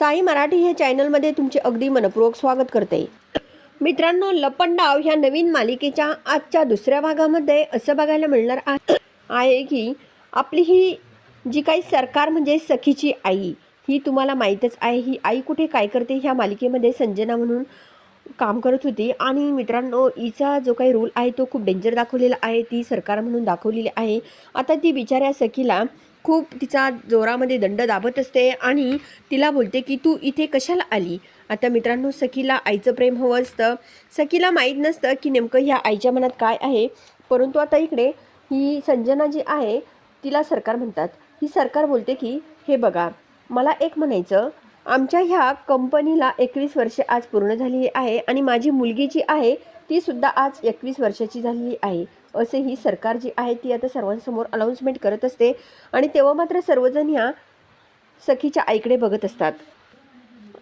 साई मराठी ह्या चॅनलमध्ये तुमचे अगदी मनपूर्वक स्वागत करते. मित्रांनो लपंडाव ह्या नवीन मालिकेच्या आजच्या दुसऱ्या भागामध्ये असं बघायला मिळणार आहे की आपली ही जी काही सरकार म्हणजे सखीची आई ही तुम्हाला माहीतच आहे. ही आई कुठे काय करते ह्या मालिकेमध्ये संजना म्हणून काम करत होती. आणि मित्रांनो हिचा जो काही रोल आहे तो खूप डेंजर दाखवलेला आहे. ती सरकार म्हणून दाखवलेली आहे. आता ती बिचाऱ्या सखीला खूप तिचा जोरामध्ये दंड दाबत असते आणि तिला बोलते की तू इथे कशाला आली? आता मित्रांनो सखीला आईचं प्रेम हवं असतं. सखीला माहीत नसतं की नेमकं ह्या आईच्या मनात काय आहे. परंतु आता इकडे ही संजना जी आहे तिला सरकार म्हणतात. ही सरकार बोलते की हे बघा मला एक म्हणायचं. आमच्या ह्या कंपनीला एकवीस वर्षे आज पूर्ण झाली आहे आणि माझी मुलगी जी आहे ती सुद्धा आज एकवीस वर्षाची झालेली आहे. असे ही सरकार जी आहे ती आता सर्वांसमोर अनाऊन्समेंट करत असते. आणि तेव्हा मात्र सर्वजण ह्या सखीच्या आईकडे बघत असतात.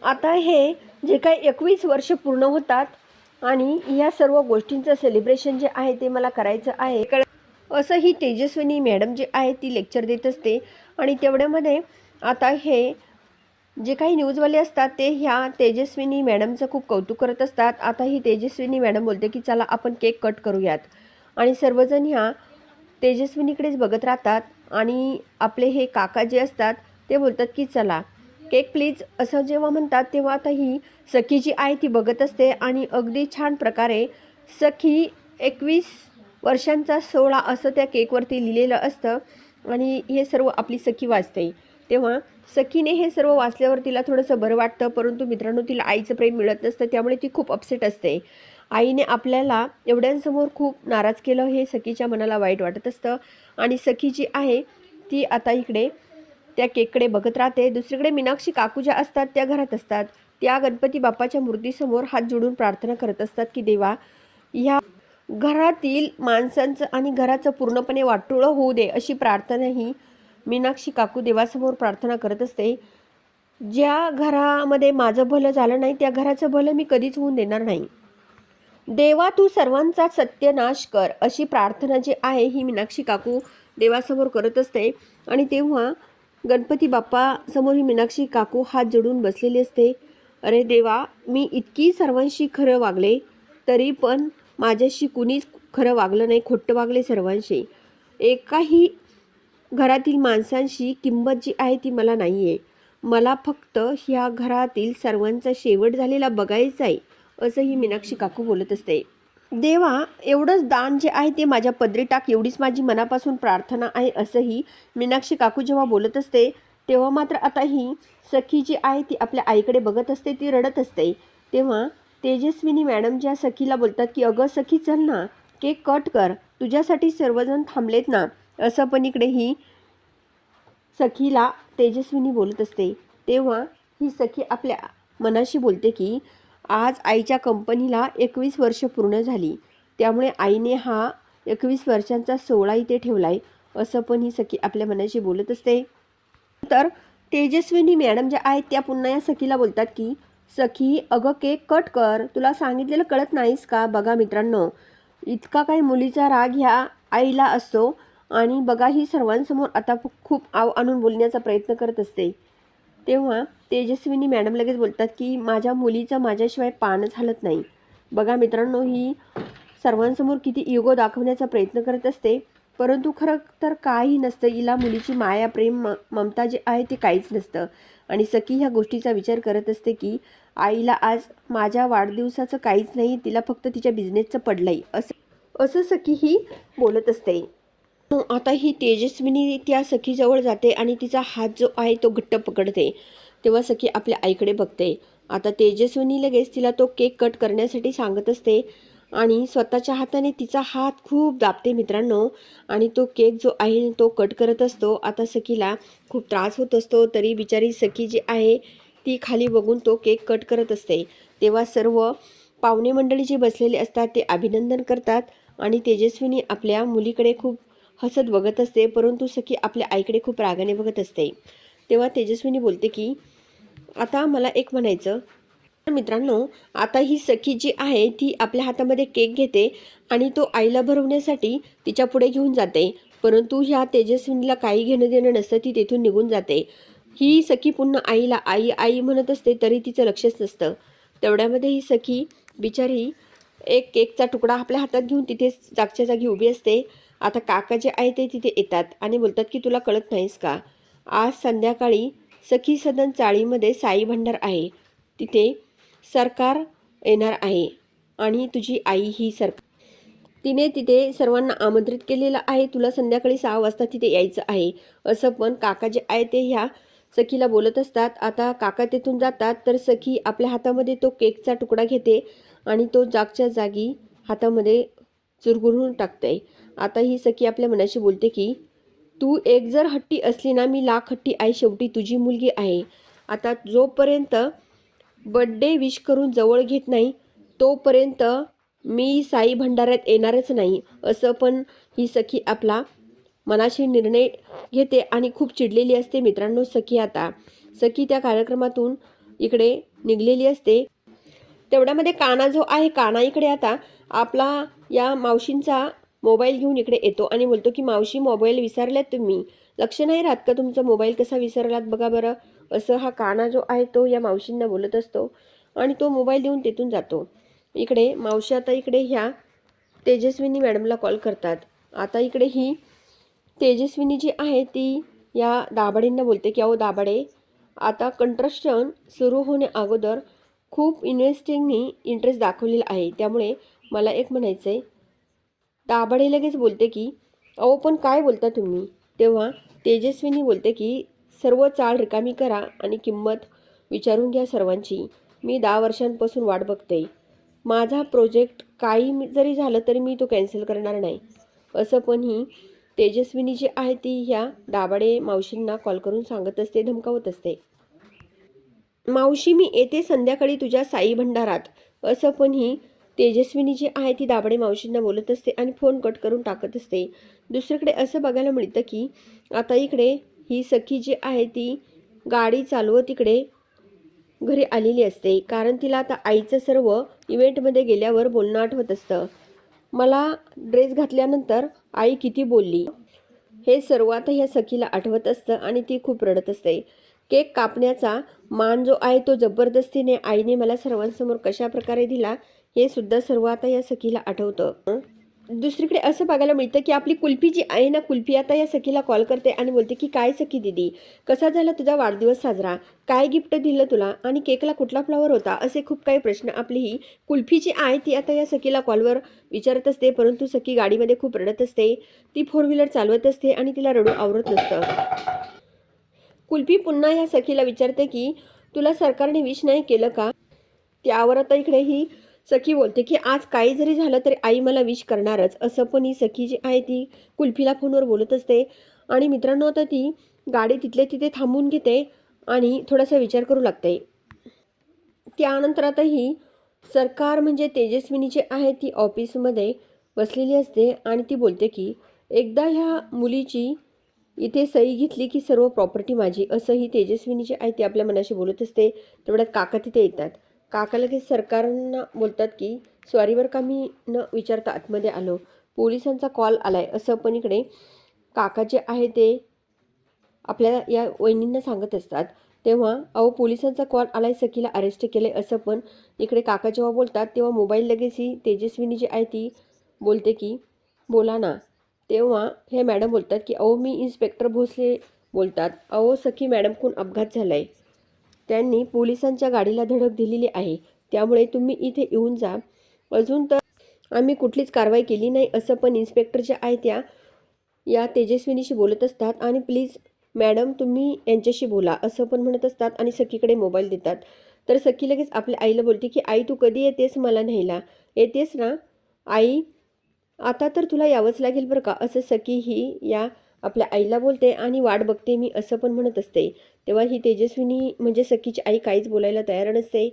आता हे जे काही एकवीस वर्ष पूर्ण होतात आणि या सर्व गोष्टींचं सेलिब्रेशन जे आहे ते मला करायचं आहे. असं ही तेजस्विनी मॅडम जे आहे ती लेक्चर देत असते. आणि तेवढ्यामध्ये आता हे जे काही न्यूजवाले असतात ते ह्या तेजस्विनी मॅडमचं खूप कौतुक करत असतात. आता ही तेजस्विनी मॅडम बोलते की चला आपण केक कट करूयात. आणि सर्वजण ह्या तेजस्विनीकडेच बघत राहतात आणि आपले हे काका जे असतात ते बोलतात की चला केक प्लीज असं जेव्हा म्हणतात तेव्हा आता ही सखी जी आहे ती बघत असते आणि अगदी छान प्रकारे सखी एकवीस वर्षांचा सोळा असं त्या केकवरती लिहिलेलं असतं आणि हे सर्व आपली सखी वाचते. तेव्हा सखीने हे सर्व वाचल्यावर तिला थोडंसं बरं वाटतं परंतु मित्रांनो तिला आईचं प्रेम मिळत नसतं त्यामुळे ती खूप अपसेट असते. आईने आपल्याला एवढ्यांसमोर खूप नाराज केलं हे सखीच्या मनाला वाईट वाटत असतं. आणि सखी जी आहे ती आता इकडे त्या केककडे बघत राहते. दुसरीकडे मीनाक्षी काकू ज्या असतात त्या घरात असतात. त्या गणपती बाप्पाच्या मूर्तीसमोर हात जोडून प्रार्थना करत असतात की देवा ह्या घरातील माणसांचं आणि घराचं पूर्णपणे वाटोळं होऊ दे अशी प्रार्थना ही मीनाक्षी काकू देवासमोर प्रार्थना करत असते ज्या घरामध्ये माझं भलं झालं नाही त्या घराचं भलं मी कधीच होऊन देणार नाही. देवा तू सर्वांचा सत्यनाश कर अशी प्रार्थना जी आहे ही मीनाक्षी काकू देवासमोर करत असते. आणि तेव्हा गणपती बाप्पासमोर ही मीनाक्षी काकू हात जोडून बसलेली असते. अरे देवा मी इतकी सर्वांशी खरं वागले तरी पण माझ्याशी कुणीच खरं वागलं नाही खोटं वागले सर्वांशी. एकाही घरातील माणसांशी किंमत जी आहे ती मला नाही आहे मला फक्त ह्या घरातील सर्वांचा शेवट झालेला बघायचा आहे असंही मीनाक्षी काकू बोलत असते. देवा एवढंच दान जे आहे ते माझ्या पदरी टाक एवढीच माझी मनापासून प्रार्थना आहे असंही मीनाक्षी काकू जेव्हा बोलत असते तेव्हा मात्र आता ही सखी जी आहे ती आपल्या आईकडे बघत असते ती रडत असते. तेव्हा तेजस्विनी मॅडम ज्या सखीला बोलतात की अगं सखी चल ना केक कट कर तुझ्यासाठी सर्वजण थांबलेत ना असं पण इकडे ही सखीला तेजस्विनी बोलत असते. तेव्हा ही सखी आपल्या मनाशी बोलते की आज आईच्या कंपनीला एकवीस वर्ष पूर्ण झाली. त्यामुळे आईने हा एकवीस वर्षांचा सोहळा इथे ठेवला आहे असं पण ही सखी आपल्या मनाशी बोलत असते. तर तेजस्विनी मॅडम ज्या आहेत त्या पुन्हा या सखीला बोलतात की सखी अगं केक कट कर. तुला सांगितलेलं कळत नाहीस का? बघा मित्रांनो इतका काही मुलीचा राग ह्या आईला असतो. आणि बघा ही सर्वांसमोर आता खूप आव आणून बोलण्याचा प्रयत्न करत असते. तेव्हा तेजस्विनी मॅडम लगेच बोलतात की माझ्या मुलीचं माझ्याशिवाय पानच हलत नाही. बघा मित्रांनो ही सर्वांसमोर किती इगो दाखवण्याचा प्रयत्न करत असते. परंतु खरं तर काही नसतं. हिला मुलीची माया प्रेम म ममता जे आहे ते काहीच नसतं. आणि सखी ह्या गोष्टीचा विचार करत असते की आईला आज माझ्या वाढदिवसाचं काहीच नाही तिला फक्त तिच्या बिझनेसचं पडलं आहे असं असं सखी ही बोलत असते. आता ही तेजस्विनी त्या सखीजवळ जाते आणि तिचा हात जो आहे तो घट्ट पकडते. तेव्हा सखी आपल्या आईकडे बघते. आता तेजस्विनी लगेच तिला तो केक कट करण्यासाठी सांगत असते आणि स्वतःच्या हाताने तिचा हात खूप दाबते मित्रांनो आणि तो केक जो आहे तो कट करत असतो. आता सखीला खूप त्रास होत असतो तरी बिचारी सखी जी आहे ती खाली बघून तो केक कट करत असते. तेव्हा सर्व पाहुणे मंडळी जे बसलेले असतात ते अभिनंदन करतात आणि तेजस्विनी आपल्या मुलीकडे खूप हसत बघत असते परंतु सखी आपल्या आईकडे खूप रागाने बघत असते. तेव्हा तेजस्विनी बोलते की आता मला एक म्हणायचं. मित्रांनो आता ही सखी जी आहे ती आपल्या हातामध्ये केक घेते आणि तो आईला भरवण्यासाठी तिच्या पुढे घेऊन जाते. परंतु ह्या तेजस्विनीला काही घेणं देणं नसतं ती तेथून निघून जाते. ही सखी पुन्हा आईला आई आई म्हणत असते तरी तिचं लक्षच नसतं. तेवढ्यामध्ये ही सखी बिचारी एक केकचा तुकडा आपल्या हातात घेऊन तिथे जागच्या जागी उभी असते. आता काका जे आहे ते तिथे येतात आणि बोलतात की तुला कळत नाहीस का? आज संध्याकाळी सखी सदन चाळीमध्ये साई भंडार आहे. तिथे सरकार येणार आहे आणि तुझी आई ही सरकार. तिने तिथे सर्वांना आमंत्रित केलेलं आहे. तुला संध्याकाळी सहा वाजता तिथे यायचं आहे. असं पण काका जे आहे ते ह्या सखीला बोलत असतात. आता काका तिथून जातात तर सखी आपल्या हातामध्ये तो केकचा तुकडा घेते आणि तो जागच्या जागी हातामध्ये चुरगुरून टाकते. आता ही सखी आपल्या मनाशी बोलते की तू एक जर हट्टी असली ना मी लाख हट्टी आहे शेवटी तुझी मुलगी आहे. आता जोपर्यंत बड्डे विश करून जवळ घेत नाही तोपर्यंत मी साई भंडाऱ्यात येणारच नाही. असं पण ही सखी आपला मनाशी निर्णय घेते आणि खूप चिडलेली असते मित्रांनो सखी आता. सखी त्या कार्यक्रमातून इकडे निघलेली असते. तेवढ्यामध्ये काना जो आहे काना इकडे आता. आपला या मावशींचा मोबाईल घेऊन इकडे येतो आणि बोलतो की मावशी मोबाईल विसरल्यात तुम्ही. लक्ष नाही राहत का तुमचा मोबाईल कसा विसरलात बघा बरं. असं हा काना जो आहे तो या मावशींना बोलत असतो आणि तो मोबाईल देऊन तिथून जातो. इकडे मावशी आता इकडे ह्या तेजस्विनी मॅडमला कॉल करतात. आता इकडे ही तेजस्विनी जी आहे ती या दाभाडेंना बोलते की अहो दाभाडे आता कंट्रक्शन सुरू होण्या अगोदर खूप इन्व्हेस्टिंगनी इंटरेस्ट दाखवलेला आहे. त्यामुळे मला एक म्हणायचं आहे दाभाडे लगेच बोलते की अहो पण काय बोलता तुम्ही? तेव्हा तेजस्विनी बोलते की सर्व चाळ रिकामी करा आणि किंमत विचारून घ्या सर्वांची. मी दहा वर्षांपासून वाट बघते. माझा प्रोजेक्ट काही मी- जरी झालं तरी मी तो कॅन्सल करणार नाही. असं पण ही तेजस्विनी जी आहे ती ह्या दाभाडे मावशींना कॉल करून सांगत असते धमकावत असते. मावशी मी येते संध्याकाळी तुझ्या साई भंडारात. असं पण ही तेजस्विनी जी आहे ती दाबडे मावशींना बोलत असते आणि फोन कट करून टाकत असते. दुसरीकडे असं बघायला मिळतं की आता इकडे ही सखी जी आहे ती गाडी चालवत इकडे घरी आलेली असते. कारण तिला आता आईचं सर्व इव्हेंटमध्ये गेल्यावर बोलणं आठवत असतं. मला ड्रेस घातल्यानंतर आई किती बोलली? हे सर्व आता ह्या सखीला आठवत असतं आणि ती खूप रडत असते. केक कापण्याचा मान जो आहे तो जबरदस्तीने आईने मला सर्वांसमोर कशा प्रकारे दिला हे सुद्धा सर्व आता या सखीला आठवतं. दुसरीकडे असं बघायला मिळतं की आपली कुल्फी जी आहे ना कुल्फी आता या सखीला कॉल करते आणि बोलते की काय सखी दिदी कसा झाला तुझा वाढदिवस साजरा? काय गिफ्ट दिलं तुला? आणि केकला कुठला फ्लॉवर होता? असे खूप काही प्रश्न आपली ही कुल्फी जी आहे ती आता या सखीला कॉलवर विचारत असते परंतु सखी गाडीमध्ये खूप रडत असते. ती फोर व्हीलर चालवत असते आणि तिला रडू आवरत नसतं. कुल्फी पुन्हा या सखीला विचारते की तुला सरकारने विश नाही केलं का? त्यावर आता इकडे ही सखी बोलते की आज काही जरी झालं तरी आई मला विश करणारच. असं पण ही सखी जी आहे ती कुल्फीला फोनवर बोलत असते. आणि मित्रांनो आता ती गाडी तिथल्या तिथे थांबून घेते आणि थोडासा विचार करू लागते. त्यानंतर आता ही सरकार म्हणजे तेजस्विनी जी आहे ती ऑफिसमध्ये बसलेली असते आणि ती बोलते की एकदा ह्या मुलीची इथे सही घेतली की सर्व प्रॉपर्टी माझी. असं ही तेजस्विनी जी आहे ती आपल्या मनाशी बोलत असते. तेवढ्यात काका तिथे येतात. काका लगेच सरकारनं बोलतात की स्वारीवर का मी न विचारता आतमध्ये आलो. पोलिसांचा कॉल आलाय. असं पण इकडे काका जे आहे ते आपल्याला या वहिनींना सांगत असतात. तेव्हा अहो पोलिसांचा कॉल आलाय सखीला अरेस्ट केले असं पण इकडे काका जेव्हा बोलतात तेव्हा मोबाईल लगेच ही तेजस्विनी जी आहे ती बोलते की बोला ना. तेव्हा हे मॅडम बोलतात की अहो मी इन्स्पेक्टर भोसले बोलतात. अहो सखी मॅडम कोण अपघात झाला आहे त्यांनी पोलिसांच्या गाडीला धडक दिलेली आहे. त्यामुळे तुम्ही इथे येऊन जा. अजून तर आम्ही कुठलीच कारवाई केली नाही असं पण इन्स्पेक्टर जे आहे त्या या तेजस्विनीशी बोलत असतात. आणि प्लीज मॅडम तुम्ही यांच्याशी बोला असं पण म्हणत असतात आणि सखीकडे मोबाईल देतात. तर सखी लगेच आपल्या आईला बोलते की आई तू कधी येतेस मला न्यायला? येतेस ना. आई आता तर तुला यावंच लागेल बरं का? असं सखी ही या आपल्या आईला बोलते आणि वाट बघते मी असं पण म्हणत असते. तेव्हा ही तेजस्विनी म्हणजे सखीची आई काहीच बोलायला तयार नसते.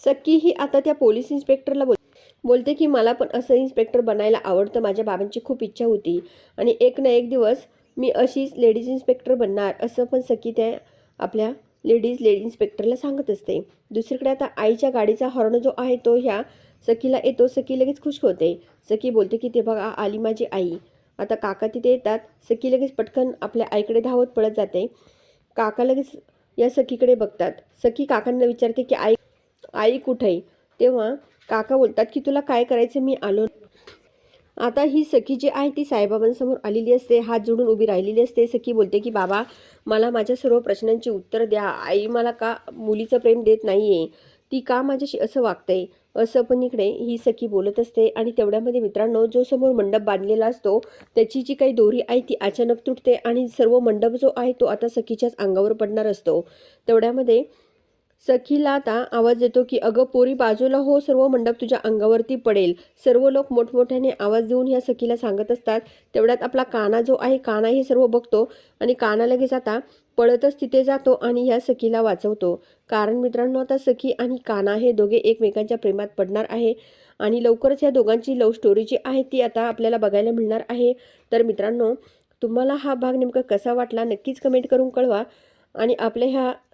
सखी ही आता त्या पोलीस इन्स्पेक्टरला बोल बोलते की मला पण असं इन्स्पेक्टर बनायला आवडतं माझ्या बाबांची खूप इच्छा होती. आणि एक ना एक दिवस मी अशीच लेडीज इन्स्पेक्टर बनणार असं पण सखी त्या आपल्या लेडीज लेडी इन्स्पेक्टरला सांगत असते. दुसरीकडे आता आईच्या गाडीचा हॉर्न जो आहे तो ह्या सखीला येतो सखी लगेच खुश होते. सखी बोलते की ते बघा आली माझी आई. आता काका तिथे येतात. सखी लगेच पटकन आपल्या आईकडे धावत पळत जाते. काका लगेच या सखीकडे बघतात. सखी काकांना विचारते की आई आई कुठे आहे? तेव्हा काका बोलतात की तुला काय करायचं? मी आलो आता ही सखी जी आहे ती साईबाबांसमोर आलेली असते. हात जोडून उभी राहिलेली असते. सखी बोलते की बाबा मला माझ्या सर्व प्रश्नांची उत्तर द्या. आई मला का मुलीचं प्रेम देत नाहीये? ती का माझ्याशी असं वागते? असं पण इकडे ही सखी बोलत असते आणि तेवढ्यामध्ये मित्रांनो जो समोर मंडप बांधलेला असतो त्याची जी काही दोरी आहे ती अचानक तुटते आणि सर्व मंडप जो आहे तो आता सखीच्याच अंगावर पडणार असतो. तेवढ्यामध्ये सखीला आता आवाज येतो की अगं पोरी बाजूला हो सर्व मंडप तुझ्या अंगावरती पडेल. सर्व लोक मोठमोठ्याने आवाज देऊन ह्या सखीला सांगत असतात. तेवढ्यात आपला काना जो आहे काना हे सर्व बघतो आणि काना लगेच आता पळतच तिथे जातो आणि ह्या सखीला वाचवतो. कारण मित्रांनो आता सखी आणि काना हे दोघे एकमेकांच्या प्रेमात पडणार आहे आणि लवकरच या दोघांची लव्ह स्टोरी जी आहे ती आता आपल्याला बघायला मिळणार आहे. तर मित्रांनो तुम्हाला हा भाग नेमका कसा वाटला नक्कीच कमेंट करून कळवा आणि आपल्या ह्या